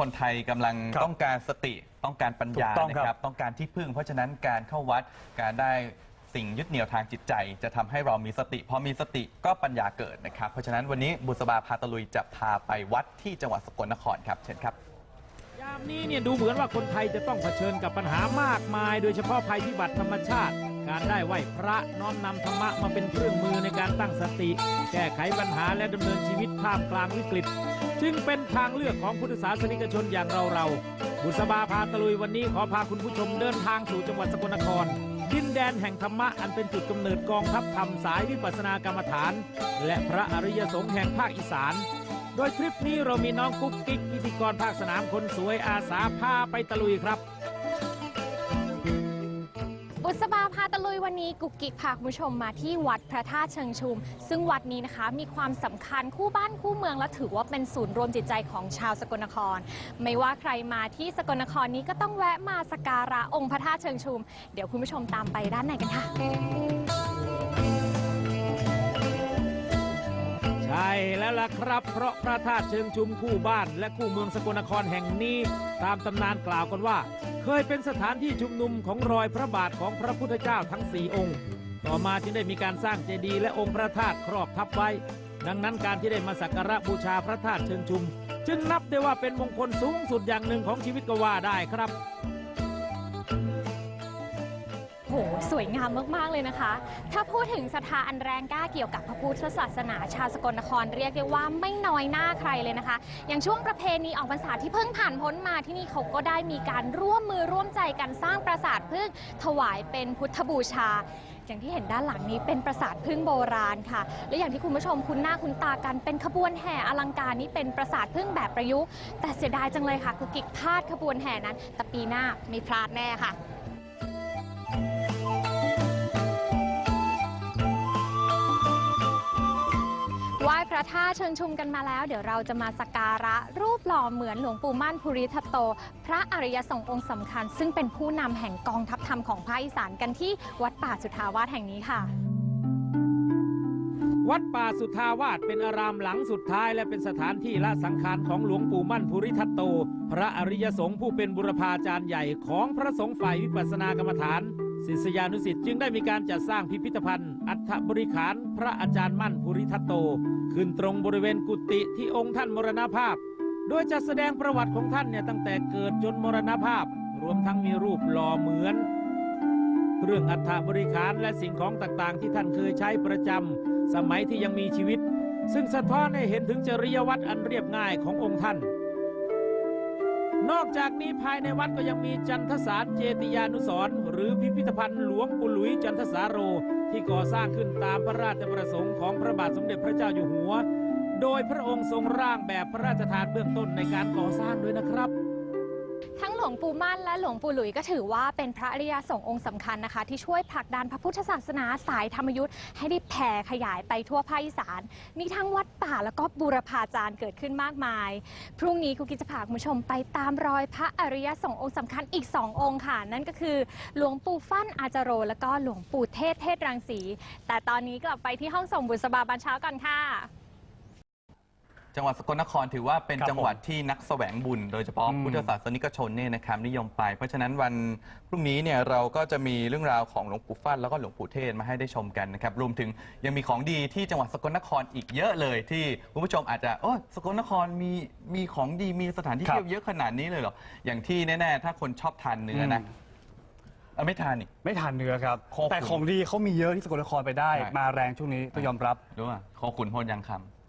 คนไทยกำลังครับต้องการสติต้องการปัญญาถูกต้องนะครับ ต้องการที่พึ่ง เพราะฉะนั้นการเข้าวัดการได้สิ่งยึดเหนี่ยวทางจิตใจ จะทำให้เรามีสติ พอมีสติก็ปัญญาเกิดนะครับ เพราะฉะนั้นวันนี้บุษบาพาตะลุยจะพาไปวัดที่จังหวัดสกลนครครับเชิญครับ ยามนี้เนี่ยดูเหมือนว่าคนไทยจะต้องเผชิญกับปัญหามากมาย โดยเฉพาะภัยพิบัติธรรมชาติ การได้ไหวพระน้อมนำธรรมะมาเป็นเครื่องมือในการตั้งสติ แก้ไขปัญหาและดำเนินชีวิตท่ามกลางวิกฤต จึงเป็นทางเลือกของพุทธศาสนิกชนอย่างเราเราบุษบาพาตะลุยวันนี้ขอพาคุณผู้ชมเดินทางสู่จังหวัดสกลนคร ดินแดนแห่งธรรมะอันเป็นจุดกำเนิดกองทัพธรรมสายวิปัสสนากรรมฐาน และพระอริยสงฆ์แห่งภาคอีสาน โดยคลิปนี้เรามีน้องกุ๊กกิ๊กพิธีกรภาคสนามคนสวยอาสาพาไปตะลุยครับ บุษบาพาตะลุยวันนี้กุกกิกพาคุณผู้ชมมาที่วัดพระธาตุเชิงชุม ซึ่งวัดนี้นะคะมีความสำคัญคู่บ้านคู่เมืองและถือว่าเป็นศูนย์รวมจิตใจของชาวสกลนคร ไม่ว่าใครมาที่สกลนครนี้ก็ต้องแวะมาสักการะองค์พระธาตุเชิงชุม เดี๋ยวคุณผู้ชมตามไปด้านในกันค่ะ ใช่แล้วล่ะครับ เพราะพระธาตุเชิงชุมคู่บ้านและคู่เมืองสกลนครแห่งนี้ ตามตำนานกล่าวกันว่า เคยเป็นสถานที่ชุมนุมของรอยพระบาทของพระพุทธเจ้าทั้งสี่องค์ ต่อมาจึงได้มีการสร้างเจดีย์และองค์พระธาตุครอบทับไว้ ดังนั้นการที่ได้มาสักการะบูชาพระธาตุเชิงชุม จึงนับได้ว่าเป็นมงคลสูงสุดอย่างหนึ่งของชีวิตก็ว่าได้ครับ หสวยงามมาก ๆ เลยนะคะ ถ้าพูดถึงศรัทธาอันแรงกล้าเกี่ยวกับพระพุทธศาสนาชาวสกลนครเรียกได้ว่าไม่น้อยหน้าใครเลยนะคะ อย่างช่วงประเพณีออกพรรษาที่เพิ่งผ่านพ้นมาที่นี่เขาก็ได้มีการร่วมมือร่วมใจกันสร้างปราสาทพึ่งถวายเป็นพุทธบูชา อย่างที่เห็นด้านหลังนี้เป็นปราสาทพึ่งโบราณค่ะ และอย่างที่คุณผู้ชมคุ้นหน้าคุ้นตากันเป็นขบวนแห่อลังการนี้เป็นปราสาทพึ่งแบบประยุกต์แต่เสียดายจังเลยค่ะคือกิกพลาดขบวนแห่นั้นแต่ปีหน้าไม่พลาดแน่ค่ะ ไหว้าเชิงชุมกันมาแล้ว เดี๋ยวเราจะมาสักการะรูปหล่อเหมือนหลวงปู่มั่นภูริทัตโต พระอริยสงฆ์องค์สำคัญ ซึ่งเป็นผู้นำแห่งกองทัพธรรมของภาคอีสานกันที่วัดป่าสุทธาวาสแห่งนี้ค่ะ วัดป่าสุทธาวาสเป็นอารามหลังสุดท้ายและเป็นสถานที่ละสังขารของหลวงปู่มั่นภูริทัตโต พระอริยสงฆ์ผู้เป็นบุรพาจารย์ใหญ่ของพระสงฆ์ฝ่ายวิปัสสนากรรมฐาน ศิษยานุสิษย์จึงได้มีการจัดสร้างพิพิธภัณฑ์ อัฐบริขารพระอาจารย์มั่นภูริทัตโต ขึ้นตรงบริเวณกุฏิที่องค์ท่านมรณภาพ โดยจะแสดงประวัติของท่านเนี่ยตั้งแต่เกิดจนมรณภาพ รวมทั้งมีรูปหล่อเหมือนเครื่องอัฐบริขารและสิ่งของต่างๆ ที่ท่านเคยใช้ประจำสมัยที่ยังมีชีวิต ซึ่งสะท้อนให้เห็นถึงจริยวัตรอันเรียบง่ายขององค์ท่าน นอกจากนี้ภายในวัดก็ยังมีจันทสารเจติยานุสรหรือพิพิธภัณฑ์หลวงปู่หลุยจันทสาโร ที่ก่อสร้างขึ้นตามพระราชประสงค์ของพระบาทสมเด็จพระเจ้าอยู่หัว โดยพระองค์ทรงร่างแบบพระราชทานเบื้องต้นในการก่อสร้างด้วยนะครับ ทั้งหลวงปู่มั่นและหลวงปู่หลุยก็ถือว่าเป็นพระอริยสงฆ์องค์สำคัญนะคะ ที่ช่วยผลักดันพระพุทธศาสนาสายธรรมยุทธ์ให้ได้แผ่ขยายไปทั่วภาคอีสานมีทั้งวัดป่าแล้วก็บูรพาจารย์เกิดขึ้นมากมาย พรุ่งนี้คุกกิจจะพาคุณผู้ชมไปตามรอยพระอริยสงฆ์องค์สำคัญอีก 2 องค์ค่ะ นั่นก็คือหลวงปู่ฟั่นอาจาโร แล้วก็หลวงปู่เทศเทศรังสีแต่ตอนนี้กลับไปที่ห้องส่งบุษบาบันเช้ากันค่ะ จังหวัดสกลนครถือว่าเป็นครับจังหวัดที่นักแสวงบุญ โดยเฉพาะอืมพุทธศาสนิกชนเนี่ยนะครับนิยมไป เพราะฉะนั้นวันพรุ่งนี้เนี่ยเราก็จะมีเรื่องราวของหลวงปู่ฟั่นแล้วก็หลวงปู่เทศมาให้ได้ชมกันนะครับรวมถึงยังมีของดีที่จังหวัดสกลนครอีกเยอะเลย ที่คุณผู้ชมอาจจะโอ้สกลนครมีมีของดีมีสถานที่ครับ เที่ยวเยอะขนาดนี้เลยเหรออย่างที่แน่ๆ ถ้าคนชอบทานเนื้อนะอืมเอ้าไม่ทานนี่ ไม่ทานเนื้อครับ โคขุนแต่ของดีเขามีเยอะที่สกลนครไปได้ ใช่ มาแรงช่วงนี้ต้องยอมรับ รู้ป่ะคอขุนโพนยังคำ